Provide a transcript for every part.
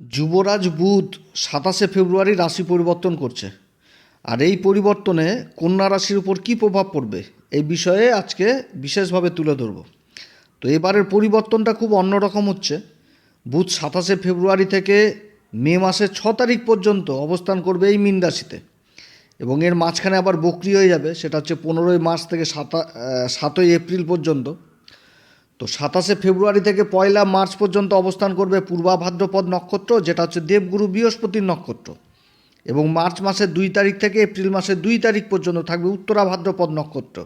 যুবরাজ বুধ সাতাশে ফেব্রুয়ারি রাশি পরিবর্তন করছে। আর এই পরিবর্তনে কন্যা রাশির উপর কী প্রভাব পড়বে এই বিষয়ে আজকে বিশেষভাবে তুলে ধরব। তো এবারের পরিবর্তনটা খুব অন্যরকম হচ্ছে। বুধ সাতাশে ফেব্রুয়ারি থেকে মে মাসের ছ তারিখ পর্যন্ত অবস্থান করবে এই মীন রাশিতে। এবং এর মাঝখানে আবার বকরি হয়ে যাবে, সেটা হচ্ছে পনেরোই মার্চ থেকে সাতা সাতই এপ্রিল পর্যন্ত। তো সাতাশে ফেব্রুয়ারি থেকে পয়লা মার্চ পর্যন্ত অবস্থান করবে পূর্বা ভাদ্রপদ নক্ষত্র, যেটা হচ্ছে দেবগুরু বৃহস্পতির নক্ষত্র। এবং মার্চ মাসের দুই তারিখ থেকে এপ্রিল মাসের দুই তারিখ পর্যন্ত থাকবে উত্তরা ভাদ্রপদ নক্ষত্র,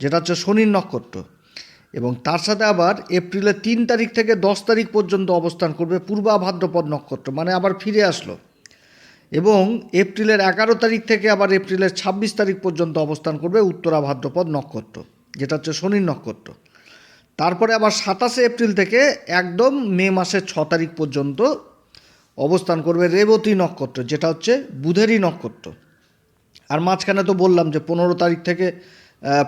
যেটা হচ্ছে শনির নক্ষত্র। এবং তার সাথে আবার এপ্রিলের তিন তারিখ থেকে দশ তারিখ পর্যন্ত অবস্থান করবে পূর্বা ভাদ্রপদ নক্ষত্র মানে আবার ফিরে আসলো। এবং এপ্রিলের এগারো তারিখ থেকে আবার এপ্রিলের ছাব্বিশ তারিখ পর্যন্ত অবস্থান করবে উত্তরা ভাদ্রপদ নক্ষত্র, যেটা হচ্ছে শনির নক্ষত্র। তারপরে আবার সাতাশে এপ্রিল থেকে একদম মে মাসের ছ তারিখ পর্যন্ত অবস্থান করবে রেবতী নক্ষত্র, যেটা হচ্ছে বুধেরই নক্ষত্র। আর মাঝখানে তো বললাম যে পনেরো তারিখ থেকে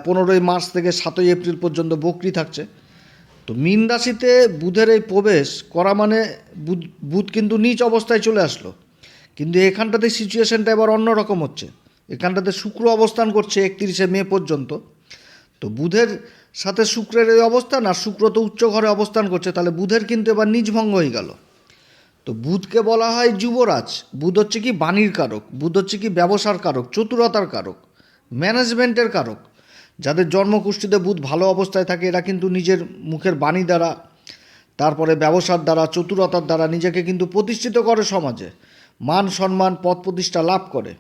পনেরোই মার্চ থেকে সাতই এপ্রিল পর্যন্ত বকরি থাকছে। তো মীন রাশিতে বুধের এই প্রবেশ করা মানে বুধ কিন্তু নিচ অবস্থায় চলে আসলো। কিন্তু এখানটাতে সিচুয়েশনটা এবার অন্যরকম হচ্ছে। এখানটাতে শুক্র অবস্থান করছে একত্রিশে মে পর্যন্ত। তো বুধের সাথে শুক্রের এই অবস্থান আর শুক্র তো উচ্চ ঘরে অবস্থান করছে, তাহলে বুধের কিন্তু এবার নিজভঙ্গ হয়ে গেল। তো বুধকে বলা হয় যুবরাজ, বুধ হচ্ছে কি বাণীর কারক, বুধ হচ্ছে কি ব্যবসার কারক, চতুরতার কারক, ম্যানেজমেন্টের কারক। যাদের জন্মকুষ্ঠিতে বুধ ভালো অবস্থায় থাকে, এরা কিন্তু নিজের মুখের বাণী দ্বারা, তারপরে ব্যবসার দ্বারা, চতুরতার দ্বারা নিজেকে কিন্তু প্রতিষ্ঠিত করে সমাজে, মান সম্মান পদ প্রতিষ্ঠা লাভ করে।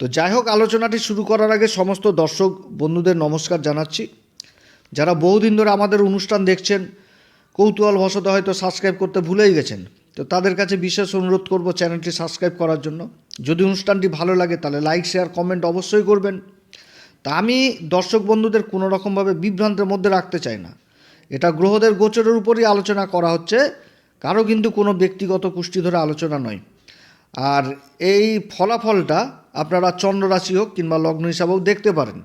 তো যাই হোক, আলোচনাটি শুরু করার আগে সমস্ত দর্শক বন্ধুদের নমস্কার জানাচ্ছি। যারা বহুদিন ধরে আমাদের অনুষ্ঠান দেখছেন, কৌতূহল বশত হয়তো সাবস্ক্রাইব করতে ভুলেই গেছেন, তো তাদের কাছে বিশেষ অনুরোধ করব চ্যানেলটি সাবস্ক্রাইব করার জন্য। যদি অনুষ্ঠানটি ভালো লাগে তাহলে লাইক শেয়ার কমেন্ট অবশ্যই করবেন। তা আমি দর্শক বন্ধুদের কোনো রকমভাবে বিভ্রান্তের মধ্যে রাখতে চাই না। এটা গ্রহদের গোচরের উপরই আলোচনা করা হচ্ছে, কারও কিন্তু কোনো ব্যক্তিগত কুষ্টি ধরে আলোচনা নয়। আর এই ফলাফলটা আপনারা চন্দ্র রাশি হোক কিংবা লগ্ন হিসাবেও দেখতে পারেন।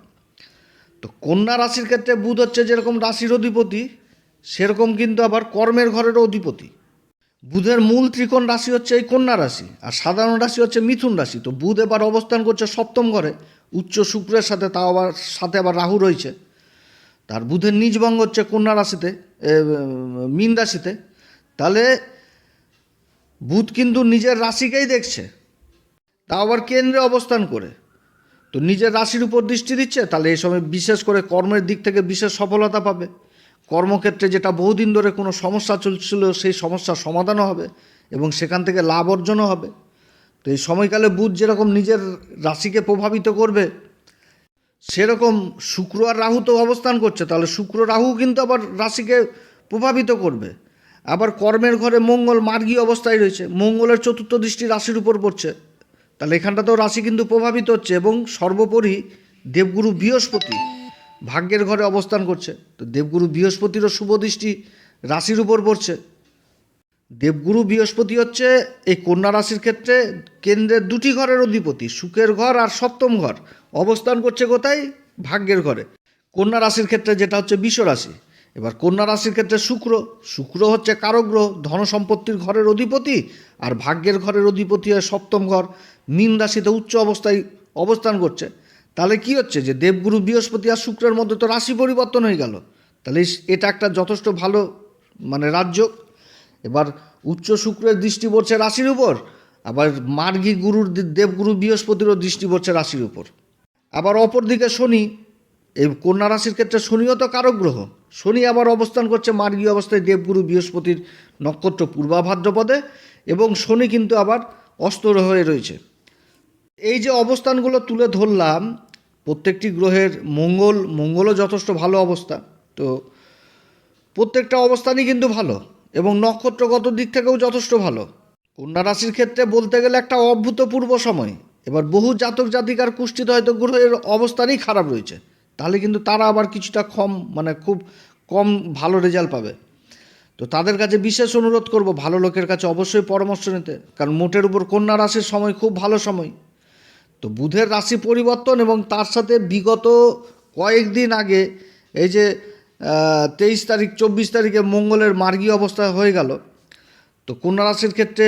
তো কন্যা রাশির ক্ষেত্রে বুধ হচ্ছে যেরকম রাশির অধিপতি, সেরকম কিন্তু আবার কর্মের ঘরেরও অধিপতি। বুধের মূল ত্রিকোণ রাশি হচ্ছে এই কন্যা রাশি, আর সাধারণ রাশি হচ্ছে মিথুন রাশি। তো বুধ এবার অবস্থান করছে সপ্তম ঘরে, উচ্চ শুক্রের সাথে তাও আবার, সাথে আবার রাহু রয়েছে। তার বুধের নিজভঙ্গ হচ্ছে কন্যা রাশিতে মীন রাশিতে। তাহলে বুধ কিন্তু নিজের রাশিকেই দেখছে। তা আবার কেন্দ্রে অবস্থান করে। তো নিজের রাশির উপর দৃষ্টি দিচ্ছে, তাহলে এই সময় বিশেষ করে কর্মের দিক থেকে বিশেষ সফলতা পাবে। কর্মক্ষেত্রে যেটা বহুদিন ধরে কোনো সমস্যা চলছিল, সেই সমস্যার সমাধানও হবে এবং সেখান থেকে লাভ অর্জনও হবে। তো এই সময়কালে বুধ যেরকম নিজের রাশিকে প্রভাবিত করবে, সেরকম শুক্র আর রাহু তো অবস্থান করছে, তাহলে শুক্র রাহু কিন্তু আবার রাশিকে প্রভাবিত করবে। আবার কর্মের ঘরে মঙ্গল, মার্গী অবস্থায় রয়েছে। মঙ্গলের চতুর্থ দৃষ্টি রাশির উপর পড়ছে। তাহলে এখানটাতেও রাশি কিন্তু প্রভাবিত হচ্ছে এবং সর্বোপরি দেবগুরু বৃহস্পতি ভাগ্যের ঘরে অবস্থান করছে। তো দেবগুরু বৃহস্পতিরও শুভ দৃষ্টি রাশির উপর পড়ছে। দেবগুরু বৃহস্পতি হচ্ছে এই কন্যা রাশির ক্ষেত্রে কেন্দ্রের দুটি ঘরের অধিপতি, সুখের ঘর আর সপ্তম ঘর। অবস্থান করছে কোথায়? ভাগ্যের ঘরে। কন্যা রাশির ক্ষেত্রে যেটা হচ্ছে বিশ্ব রাশি। এবার কন্যা রাশির ক্ষেত্রে শুক্র। শুক্র হচ্ছে কারগ্রহ ধন সম্পত্তির ঘরের অধিপতি আর ভাগ্যের ঘরের অধিপতি হয় সপ্তম ঘর। মীন উচ্চ অবস্থায় অবস্থান করছে। তাহলে কি হচ্ছে যে দেবগুরু বৃহস্পতি আর শুক্রের মধ্যে তো রাশি পরিবর্তন হয়ে গেল। তাহলে এটা একটা যথেষ্ট ভালো মানে রাজ্য। এবার উচ্চ শুক্রের দৃষ্টি পড়ছে রাশির উপর, আবার মার্গী গুরুর দেবগুরু বৃহস্পতিরও দৃষ্টি পড়ছে রাশির উপর। আবার অপরদিকে শনি, এই কন্যা রাশির ক্ষেত্রে শনিও তো কারক গ্রহ শনি আবার অবস্থান করছে মার্গী অবস্থায় দেবগুরু বৃহস্পতির নক্ষত্র পূর্বাভাদ্রপদে, এবং শনি কিন্তু আবার অস্তর হয়ে রয়েছে। এই যে অবস্থানগুলো তুলে ধরলাম, প্রত্যেকটি গ্রহের মঙ্গল, মঙ্গলও যথেষ্ট ভালো অবস্থা। তো প্রত্যেকটা অবস্থানই কিন্তু ভালো এবং নক্ষত্রগত দিক থেকেও যথেষ্ট ভালো। কন্যা রাশির ক্ষেত্রে বলতে গেলে একটা অভূতপূর্ব সময়। এবার বহু জাতক জাতিকার কুষ্ঠিতে হয়তো গ্রহের অবস্থানই খারাপ রয়েছে। তাহলে কিন্তু তারা আবার কিছুটা কম মানে খুব কম ভালো রেজাল্ট পাবে। তো তাদের কাছে বিশেষ অনুরোধ করব, ভালো লোকের কাছে অবশ্যই পরামর্শ নিতে। কারণ মোটের উপর কন্যা রাশির সময় খুব ভালো সময়। তো বুধের রাশি পরিবর্তন এবং তার সাথে বিগত কয়েকদিন আগে এই যে তেইশ তারিখ, চব্বিশ তারিখে মঙ্গলের মার্গী অবস্থা হয়ে গেল। তো কন্যা রাশির ক্ষেত্রে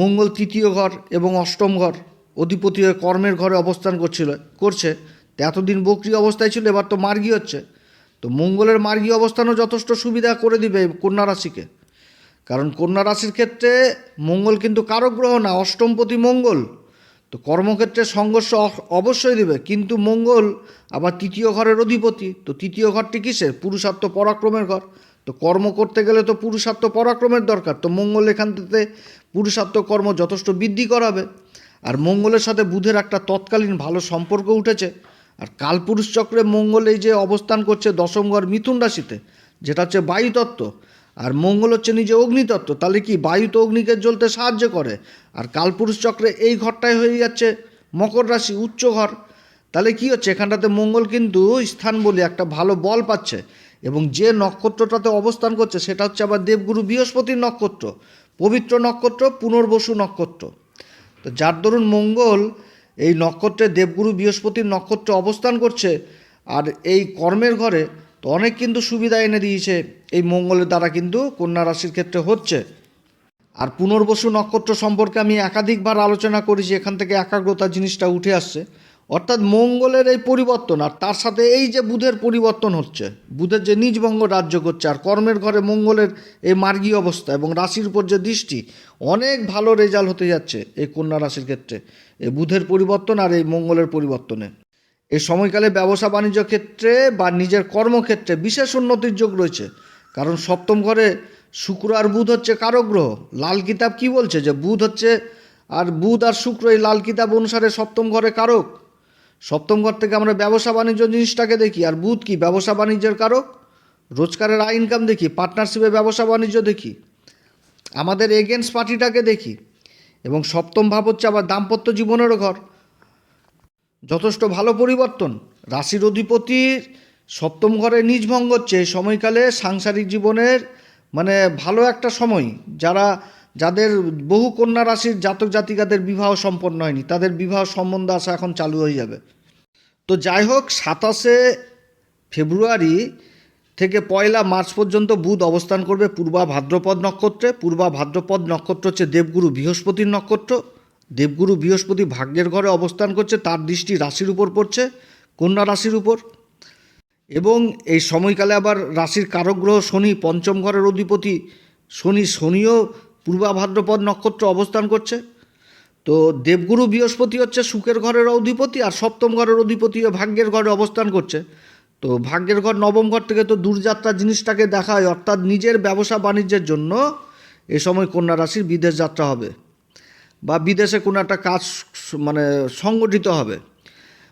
মঙ্গল তৃতীয় ঘর এবং অষ্টম ঘর অধিপতি হয়ে কর্মের ঘরে অবস্থান করছিল, করছে। তো এতদিন বকরি অবস্থায় ছিল, এবার তো মার্গী হচ্ছে। তো মঙ্গলের মার্গী অবস্থানও যথেষ্ট সুবিধা করে দিবে কন্যা রাশিকে। কারণ কন্যা রাশির ক্ষেত্রে মঙ্গল কিন্তু কারক গ্রহ না, অষ্টমপতি মঙ্গল। তো কর্মক্ষেত্রে সংঘর্ষ অবশ্যই দেবে, কিন্তু মঙ্গল আবার তৃতীয় ঘরের অধিপতি, তো তৃতীয় ঘরটি কিসের? পুরুষার্থ পরাক্রমের ঘর। তো কর্ম করতে গেলে তো পুরুষার্থ পরাক্রমের দরকার, তো মঙ্গল এখান থেকে পুরুষার্থ কর্ম যথেষ্ট বৃদ্ধি করাবে। আর মঙ্গলের সাথে বুধের একটা তৎকালীন ভালো সম্পর্ক উঠেছে। আর কালপুরুষ চক্রে মঙ্গল এই যে অবস্থান করছে দশম ঘর মিথুন রাশিতে, যেটা হচ্ছে বায়ুতত্ত্ব আর মঙ্গল হচ্ছে নিজে অগ্নিতত্ত্ব, তাহলে কি বায়ু তো অগ্নিকে জ্বলতে সাহায্য করে? আর কালপুরুষ চক্রে এই ঘরটাই হয়ে যাচ্ছে মকর রাশি, উচ্চ ঘর। তাহলে কি হচ্ছে? এখানটাতে মঙ্গল কিন্তু স্থান বলে একটা ভালো বল পাচ্ছে এবং যে নক্ষত্রটাতে অবস্থান করছে সেটা হচ্ছে আবার দেবগুরু বৃহস্পতির নক্ষত্র, পবিত্র নক্ষত্র, পুনর্বসু নক্ষত্র। তো যার দরুন মঙ্গল এই নক্ষত্রে দেবগুরু বৃহস্পতির নক্ষত্রে অবস্থান করছে আর এই কর্মের ঘরে তো অনেক কিন্তু সুবিধা এনে দিয়েছে। এই মঙ্গলের দ্বারা কিন্তু কন্যা রাশির ক্ষেত্রে হচ্ছে। আর পুনর্বসু নক্ষত্র সম্পর্কে আমি একাধিকবার আলোচনা করেছি, এখান থেকে একাগ্রতা জিনিসটা উঠে আসছে। অর্থাৎ মঙ্গলের এই পরিবর্তন আর তার সাথে এই যে বুধের পরিবর্তন হচ্ছে, বুধের যে নিজভঙ্গ রাজ্য করছে আর কর্মের ঘরে মঙ্গলের এই মার্গী অবস্থা এবং রাশির উপর যে দৃষ্টি, অনেক ভালো রেজাল্ট হতে যাচ্ছে এই কন্যা রাশির ক্ষেত্রে। এই বুধের পরিবর্তন আর এই মঙ্গলের পরিবর্তনে। এই সময়কালে ব্যবসা বাণিজ্য ক্ষেত্রে বা নিজের কর্মক্ষেত্রে বিশেষ উন্নতির যোগ রয়েছে। কারণ সপ্তম ঘরে শুক্র আর বুধ হচ্ছে কারক গ্রহ। লাল কিতাব কি বলছে যে বুধ হচ্ছে আর বুধ আর শুক্র এই লাল কিতাব অনুসারে সপ্তম ঘরে কারক? সপ্তম ঘর থেকে আমরা ব্যবসা বাণিজ্য জিনিসটাকে দেখি, আর বুধ কি? ব্যবসা বাণিজ্যের কারক? রোজগারের আয় ইনকাম দেখি পার্টনারশিপে ব্যবসা বাণিজ্য দেখি। আমাদের এগেনস্ট পার্টিটাকে দেখি। এবং সপ্তম ভাব হচ্ছে আবার দাম্পত্য জীবনেরও ঘর। যথেষ্ট ভালো পরিবর্তন। রাশির অধিপতির সপ্তম ঘরে নিজ ভঙ্গ হচ্ছে। এই সময়কালে সাংসারিক জীবনের মানে ভালো একটা সময়। যারা, যাদের বহু কন্যা রাশির জাতক জাতিকাদের বিবাহ সম্পন্ন হয়নি, তাদের বিবাহ সম্বন্ধ আসা এখন চালু হয়ে যাবে। তো যাই হোক, সাতাশে ফেব্রুয়ারি থেকে পয়লা মার্চ পর্যন্ত বুধ অবস্থান করবে পূর্বা ভাদ্রপদ নক্ষত্রে। পূর্বা ভাদ্রপদ নক্ষত্র হচ্ছে দেবগুরু বৃহস্পতির নক্ষত্র। দেবগুরু বৃহস্পতি ভাগ্যের ঘরে অবস্থান করছে, তার দৃষ্টি রাশির উপর পড়ছে, কন্যা রাশির উপর। এবং এই সময়কালে আবার রাশির কারক গ্রহ শনি, পঞ্চম ঘরের অধিপতি শনি, শনিও পূর্বাভাদ্রপদ নক্ষত্র অবস্থান করছে। তো দেবগুরু বৃহস্পতি হচ্ছে সুখের ঘরের অধিপতি আর সপ্তম ঘরের অধিপতিও ভাগ্যের ঘরে অবস্থান করছে। তো ভাগ্যের ঘর নবম ঘর থেকে তো দূরযাত্রা জিনিসটাকে দেখায় অর্থাৎ নিজের ব্যবসা বাণিজ্যের জন্য এ সময় কন্যা রাশির বিদেশ যাত্রা হবে। বা বিদেশে কোনো একটা কাজ মানে সংগঠিত হবে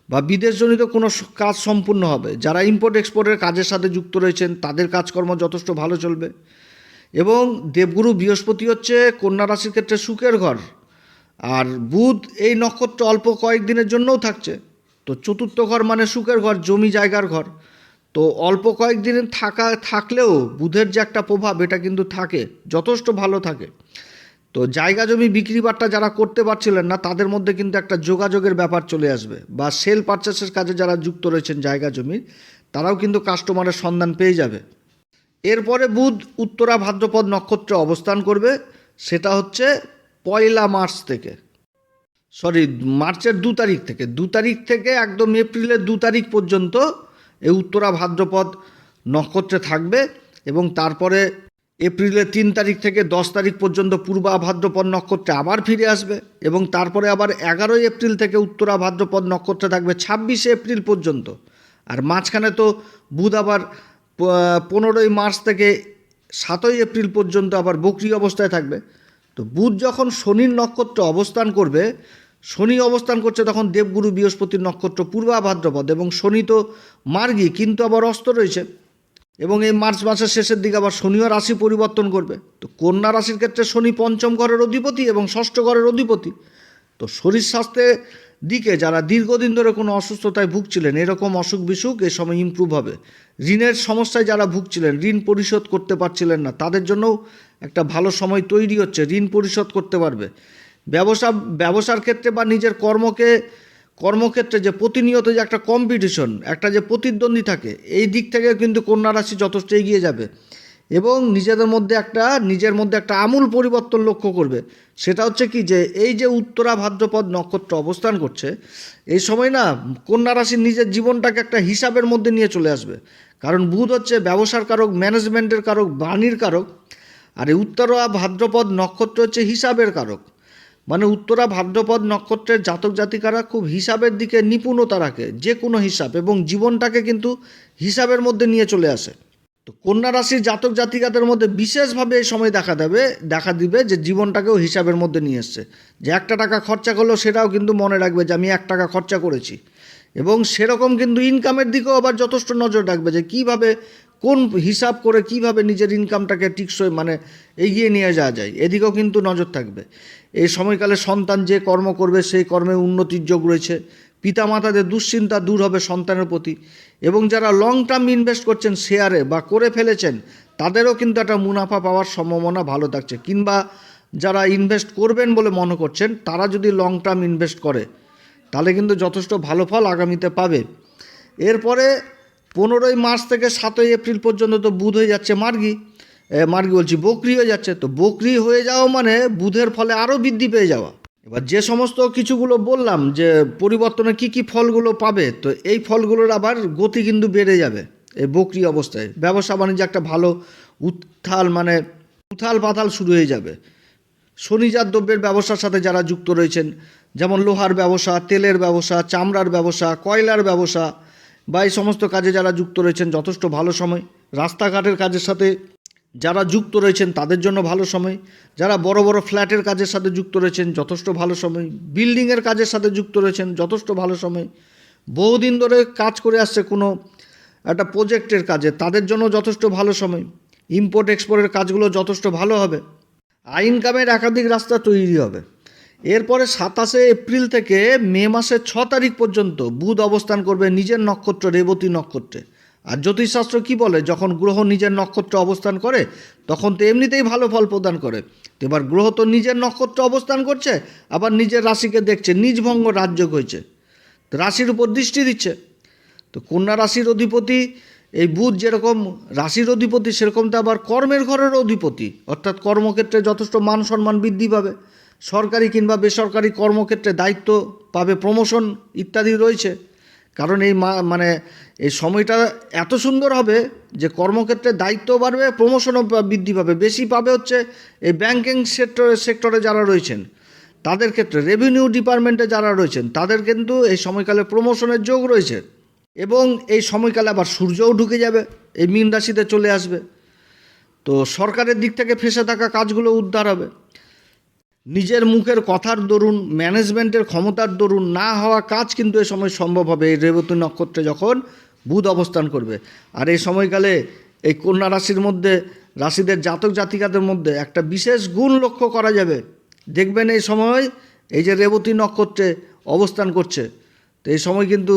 বা বিদেশজনিত কোনো কাজ সম্পূর্ণ হবে। যারা ইম্পোর্ট এক্সপোর্টের কাজের সাথে যুক্ত রয়েছেন, তাদের কাজকর্ম যথেষ্ট ভালো চলবে। এবং দেবগুরু বৃহস্পতি হচ্ছে কন্যা রাশির ক্ষেত্রে সুখের ঘর। আর বুধ এই নক্ষত্র অল্প কয়েকদিনের জন্যও থাকছে। তো চতুর্থ ঘর মানে সুখের ঘর, জমি জায়গার ঘর। তো অল্প কয়েকদিন থাকা, থাকলেও বুধের যে একটা প্রভাব, এটা কিন্তু থাকে, যথেষ্ট ভালো থাকে। তো জায়গা জমি বিক্রি বাট্টা যারা করতে পারছিলেন না, তাদের মধ্যে কিন্তু একটা যোগাযোগের ব্যাপার চলে আসবে বা সেল পারচেসের কাজে যারা যুক্ত রয়েছেন জায়গা জমির, তারাও কিন্তু কাস্টমারের সন্ধান পেয়ে যাবে। এরপরে বুধ উত্তরা ভাদ্রপদ নক্ষত্রে অবস্থান করবে, সেটা হচ্ছে পয়লা মার্চ থেকে। সরি মার্চের দু তারিখ থেকে। দু তারিখ থেকে একদম এপ্রিলের দু তারিখ পর্যন্ত এই উত্তরা ভাদ্রপদ নক্ষত্রে থাকবে এবং তারপরে এপ্রিলের তিন তারিখ থেকে দশ তারিখ পর্যন্ত পূর্বা ভাদ্রপদ নক্ষত্রে আবার ফিরে আসবে এবং তারপরে আবার এগারোই এপ্রিল থেকে উত্তরা ভাদ্রপদ নক্ষত্রে থাকবে ছাব্বিশে এপ্রিল পর্যন্ত। আর মাঝখানে তো বুধ আবার পনেরোই মার্চ থেকে সাতই এপ্রিল পর্যন্ত আবার বকরি অবস্থায় থাকবে। তো বুধ যখন শনির নক্ষত্রে অবস্থান করবে, শনি অবস্থান করছে তখন দেবগুরু বৃহস্পতির নক্ষত্র পূর্বা ভাদ্রপদ এবং শনি তো মার্গী, কিন্তু আবার অস্ত রয়েছে। এবং এই মার্চ মাসের শেষের দিকে আবার শনিও রাশি পরিবর্তন করবে। তো কন্যা রাশির ক্ষেত্রে শনি পঞ্চম ঘরের অধিপতি এবং ষষ্ঠ ঘরের অধিপতি। তো শরীর স্বাস্থ্যের দিকে যারা দীর্ঘদিন ধরে কোনো অসুস্থতায় ভুগছিলেন, এরকম অসুখ বিসুখ এ সময় ইমপ্রুভ হবে। ঋণের সমস্যায় যারা ভুগছিলেন, ঋণ পরিশোধ করতে পারছিলেন না, তাদের জন্যও একটা ভালো সময় তৈরি হচ্ছে, ঋণ পরিশোধ করতে পারবে। ব্যবসা, ব্যবসার ক্ষেত্রে বা নিজের কর্মকে কর্মক্ষেত্রে যে প্রতিনিয়ত যে একটা কম্পিটিশন একটা যে প্রতিদ্বন্দ্বী থাকে, এই দিক থেকে কিন্তু কন্যা রাশি যথেষ্ট এগিয়ে যাবে এবং নিজেদের মধ্যে একটা, নিজের মধ্যে একটা আমূল পরিবর্তন লক্ষ্য করবে। সেটা হচ্ছে কি যে, এই যে উত্তরা ভাদ্রপদ নক্ষত্র অবস্থান করছে, এই সময় না কন্যা রাশির নিজের জীবনটাকে একটা হিসাবের মধ্যে নিয়ে চলে আসবে। কারণ বুধ হচ্ছে ব্যবসার কারক ম্যানেজমেন্টের কারক, বাণীর কারক, আর এই উত্তরা ভাদ্রপদ নক্ষত্র হচ্ছে হিসাবের কারক। মানে উত্তরা ভাদ্রপদ নক্ষত্রের জাতক জাতিকারা খুব হিসাবের দিকে নিপুণতা রাখে যে কোনো হিসাব, এবং জীবনটাকে কিন্তু হিসাবের মধ্যে নিয়ে চলে আসে। তো কন্যা রাশির জাতক জাতিকাদের মধ্যে বিশেষভাবে এই সময় দেখা দেবে, দেখা দিবে যে জীবনটাকেও হিসাবের মধ্যে নিয়ে এসছে। যে একটা টাকা খরচা করল, সেটাও কিন্তু মনে রাখবে যে আমি এক টাকা খরচা করেছি। এবং সেরকম কিন্তু ইনকামের দিকেও আবার যথেষ্ট নজর রাখবে যে কীভাবে কোন হিসাব করে কীভাবে নিজের ইনকামটাকে টিকসই মানে এগিয়ে নিয়ে যাওয়া যায়? এদিকেও কিন্তু নজর থাকবে। এই সময়কালে সন্তান যে কর্ম করবে, সেই কর্মে উন্নতির যোগ রয়েছে। পিতামাতাদের দুশ্চিন্তা দূর হবে সন্তানের প্রতি। এবং যারা লং টার্ম ইনভেস্ট করছেন শেয়ারে বা করে ফেলেছেন, তাদেরও কিন্তু একটা মুনাফা পাওয়ার সম্ভাবনা ভালো থাকছে। কিংবা যারা ইনভেস্ট করবেন বলে মনে করছেন, তারা যদি লং টার্ম ইনভেস্ট করে, তাহলে কিন্তু যথেষ্ট ভালো ফল আগামীতে পাবে। এরপরে পনেরোই মার্চ থেকে সাতই এপ্রিল পর্যন্ত তো বুধ হয়ে যাচ্ছে মার্গি। মার্গি বলছি, বকরি হয়ে যাচ্ছে। তো বকরি হয়ে যাওয়া মানে বুধের ফলে আরও বৃদ্ধি পেয়ে যাওয়া। এবার যে সমস্ত কিছুগুলো বললাম যে পরিবর্তনে কি কি ফলগুলো পাবে, তো এই ফলগুলোর আবার গতি কিন্তু বেড়ে যাবে এই বকরি অবস্থায়। ব্যবসা বাণিজ্য একটা ভালো উত্থাল মানে উথাল পাথাল শুরু হয়ে যাবে। শনিজাত দ্রব্যের ব্যবসার সাথে যারা যুক্ত রয়েছেন, যেমন লোহার ব্যবসা, তেলের ব্যবসা, চামড়ার ব্যবসা, কয়লার ব্যবসা বা এই সমস্ত কাজে যারা যুক্ত রয়েছেন, যথেষ্ট ভালো সময়। রাস্তাঘাটের কাজের সাথে যারা যুক্ত রয়েছেন, তাদের জন্য ভালো সময়। যারা বড় বড় ফ্ল্যাটের কাজের সাথে যুক্ত রয়েছেন, যথেষ্ট ভালো সময়। বিল্ডিংয়ের কাজের সাথে যুক্ত রয়েছেন, যথেষ্ট ভালো সময়। বহুদিন ধরে কাজ করে আসছে কোনো একটা প্রজেক্টের কাজে, তাদের জন্য যথেষ্ট ভালো সময়। ইম্পোর্ট এক্সপোর্টের কাজগুলো যথেষ্ট ভালো হবে। ইনকামের একাধিক রাস্তা তৈরি হবে। এরপরে সাতাশে এপ্রিল থেকে মে মাসের ছ তারিখ পর্যন্ত বুধ অবস্থান করবে নিজের নক্ষত্র রেবতী নক্ষত্রে। আর জ্যোতিষশাস্ত্র কি বলে, যখন গ্রহ নিজের নক্ষত্রে অবস্থান করে, তখন তো এমনিতেই ভালো ফল প্রদান করে। তো এবার গ্রহ তো নিজের নক্ষত্রে অবস্থান করছে, আবার নিজের রাশিকে দেখছে নিজভঙ্গ রাজ্য হয়েছে। তো রাশির উপর দৃষ্টি দিচ্ছে। তো কন্যা রাশির অধিপতি, এই বুধ যেরকম, রাশির অধিপতি সেরকম তো আবার কর্মের ঘরের অধিপতি। অর্থাৎ কর্মক্ষেত্রে যথেষ্ট মান সম্মান বৃদ্ধি পাবে। সরকারি কিংবা বেসরকারি কর্মক্ষেত্রে দায়িত্ব পাবে প্রমোশন ইত্যাদি রয়েছে। কারণ এই মানে এই সময়টা এত সুন্দর হবে যে কর্মক্ষেত্রে দায়িত্ব বাড়বে প্রমোশনও বৃদ্ধি পাবে। বেশি পাবে হচ্ছে এই ব্যাংকিং সেক্টরে সেক্টরে যারা রয়েছেন, তাদের ক্ষেত্রে রেভিনিউ ডিপার্টমেন্টে যারা রয়েছেন, তাদের কিন্তু এই সময়কালে প্রমোশনের যোগ রয়েছে। এবং এই সময়কালে আবার সূর্যও ঢুকে যাবে, এই মীন রাশিতে চলে আসবে। তো সরকারের দিক থেকে ফেসে থাকা কাজগুলো উদ্ধার হবে। নিজের মুখের কথার দরুন ম্যানেজমেন্টের ক্ষমতার দরুন না হওয়া কাজ কিন্তু এ সময় সম্ভব হবে। এই রেবতী নক্ষত্রে যখন বুধ অবস্থান করবে, আর এই সময়কালে এই কন্যা রাশির মধ্যে, রাশিদের জাতক জাতিকাদের মধ্যে একটা বিশেষ গুণ লক্ষ্য করা যাবে। দেখবেন এই সময় এই যে রেবতী নক্ষত্রে অবস্থান করছে, তো এই সময় কিন্তু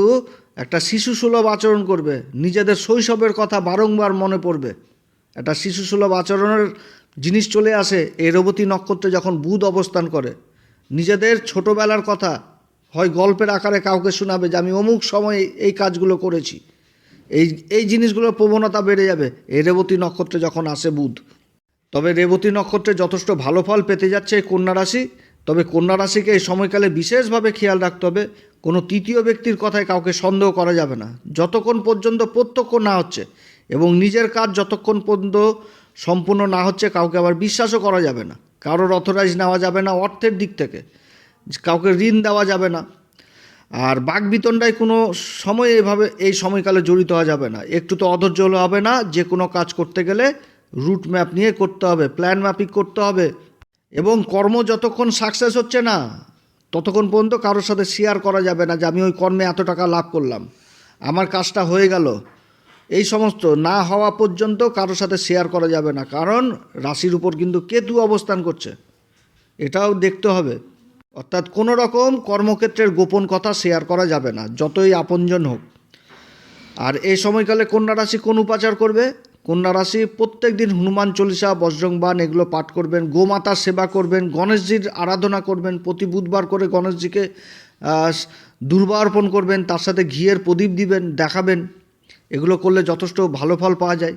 একটা শিশু সুলভ আচরণ করবে। নিজেদের শৈশবের কথা বারংবার মনে পড়বে। একটা শিশু সুলভ আচরণের জিনিস চলে আসে এই রেবতী নক্ষত্রে যখন বুধ অবস্থান করে, নিজেদের ছোটোবেলার কথা হয় গল্পের আকারে কাউকে শোনাবে যে আমি অমুক সময়ে এই কাজগুলো করেছি। এই এই জিনিসগুলোর প্রবণতা বেড়ে যাবে। এই রেবতী নক্ষত্রে যখন আসে বুধ, তবে রেবতী নক্ষত্রে যথেষ্ট ভালো ফল পেতে যাচ্ছে এই কন্যা রাশি। তবে কন্যা রাশিকে এই সময়কালে বিশেষভাবে খেয়াল রাখতে হবে। কোনো তৃতীয় ব্যক্তির কথায় কাউকে সন্দেহ করা যাবে না। যতক্ষণ পর্যন্ত প্রত্যক্ষ না হচ্ছে এবং নিজের কাজ যতক্ষণ পর্যন্ত সম্পূর্ণ না হচ্ছে, কাউকে আবার বিশ্বাসও করা যাবে না। কারোর অথরাইজ নেওয়া যাবে না অর্থের দিক থেকে। কাউকে ঋণ দেওয়া যাবে না। আর বাঘবিতণ্ডায় কোনো সময় এভাবে এই সময়কালে জড়িত হওয়া যাবে না। একটু তো অধৈর্য হলে হবে না, যে কোনো কাজ করতে গেলে রুট ম্যাপ নিয়ে করতে হবে প্ল্যান ম্যাপিং করতে হবে। এবং কর্ম যতক্ষণ সাকসেস হচ্ছে না, ততক্ষণ পর্যন্ত কারোর সাথে শেয়ার করা যাবে না যে আমি ওই কর্মে এত টাকা লাভ করলাম। আমার কাজটা হয়ে গেল। এই সমস্ত না হওয়া পর্যন্ত কারোর সাথে শেয়ার করা যাবে না। কারণ রাশির উপর কিন্তু কেতু অবস্থান করছে। এটাও দেখতে হবে। অর্থাৎ কোনো রকম কর্মক্ষেত্রের গোপন কথা শেয়ার করা যাবে না, যতই আপনজন হোক। আর এই সময়কালে কন্যা রাশি কোন উপাচার করবে? কন্যা রাশি প্রত্যেক দিন হনুমান চল্লিশা বজ্রংবান এগুলো পাঠ করবেন গোমাতার সেবা করবেন, গণেশজির আরাধনা করবেন, প্রতি বুধবার করে গণেশজিকে দুর্বা অর্পণ করবেন, তার সাথে ঘিয়ের প্রদীপ দিবেন, দেখাবেন। এগুলো করলে যথেষ্ট ভালো ফল পাওয়া যায়।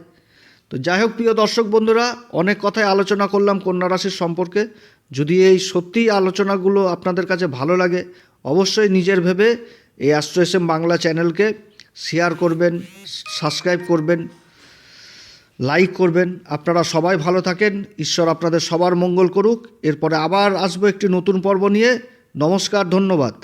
তো যাই হোক, প্রিয় দর্শক বন্ধুরা, অনেক কথাই আলোচনা করলাম কন্যা রাশির সম্পর্কে। যদি এই সত্যিই আলোচনাগুলো আপনাদের কাছে ভালো লাগে, অবশ্যই নিজের ভেবে এই অ্যাস্ট্রো এস বাংলা চ্যানেলকে শেয়ার করবেন সাবস্ক্রাইব করবেন লাইক করবেন। আপনারা সবাই ভালো থাকেন, ঈশ্বর আপনাদের সবার মঙ্গল করুক। এরপরে আবার আসব একটি নতুন পর্ব নিয়ে। নমস্কার, ধন্যবাদ।